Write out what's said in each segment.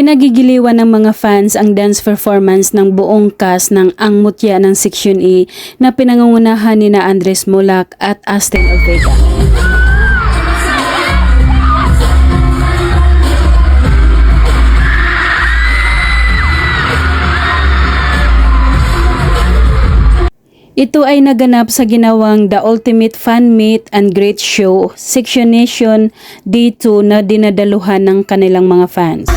Kinagigiliwan ng mga fans ang dance performance ng buong cast ng Ang Mutya ng Section E na pinangungunahan ni na Andres Mulak at Aston Ortega. Ito ay naganap sa ginawang The Ultimate Fan Meet and Great Show Section Nation D2 na dinadaluhan ng kanilang mga fans.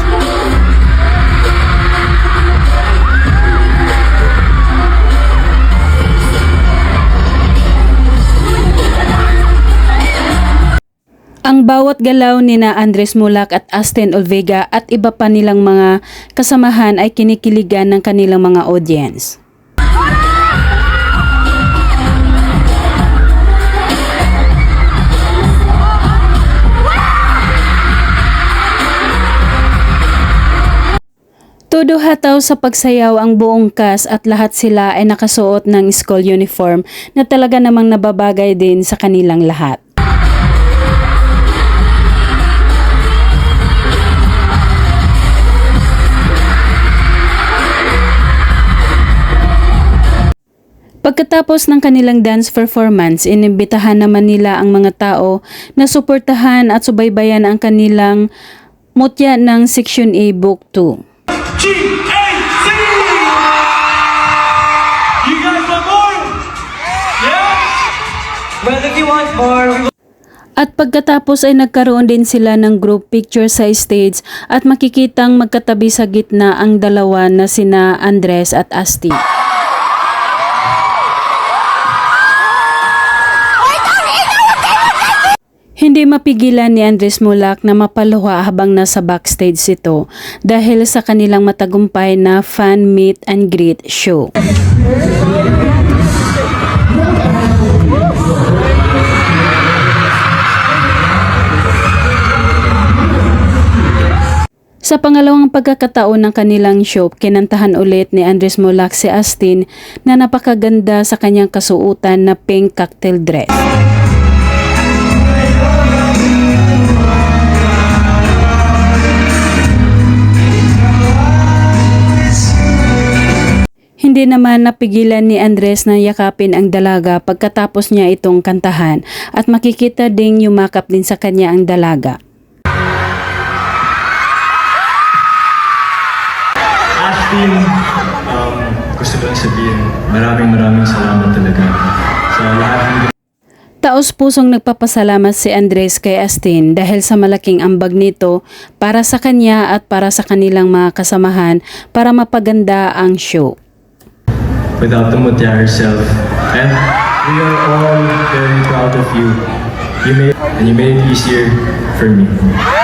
Ang bawat galaw ni na Andres Mulak at Aston Olvega at iba pa nilang mga kasamahan ay kinikiligan ng kanilang mga audience. Todo hataw sa pagsayaw ang buong cast at lahat sila ay nakasuot ng school uniform na talaga namang nababagay din sa kanilang lahat. Pagkatapos ng kanilang dance performance, inimbitahan naman nila ang mga tao na suportahan at subaybayan ang kanilang mutya ng Section A Book 2. G-A-Z! You guys want more? Yeah? Well, if you want more, we At pagkatapos ay nagkaroon din sila ng group picture sa stage at makikitang magkatabi sa gitna ang dalawa na sina Andres at Asti. Hindi mapigilan ni Andres Mulak na mapaluha habang nasa backstage ito dahil sa kanilang matagumpay na fan meet and greet show. Sa pangalawang pagkakataon ng kanilang show, kinantahan ulit ni Andres Mulak si Astin na napakaganda sa kanyang kasuutan na pink cocktail dress. Hindi naman napigilan ni Andres na yakapin ang dalaga pagkatapos niya itong kantahan at makikita ding yumakap din sa kanya ang dalaga. Astin, um, gusto ko lang sabihin, maraming maraming salamat talaga sa lahat ng Taos pusong nagpapasalamat si Andres kay Astin dahil sa malaking ambag nito para sa kanya at para sa kanilang mga kasamahan para mapaganda ang show. Without the Mutya herself. And we are all very proud of you. You made and you made it easier for me.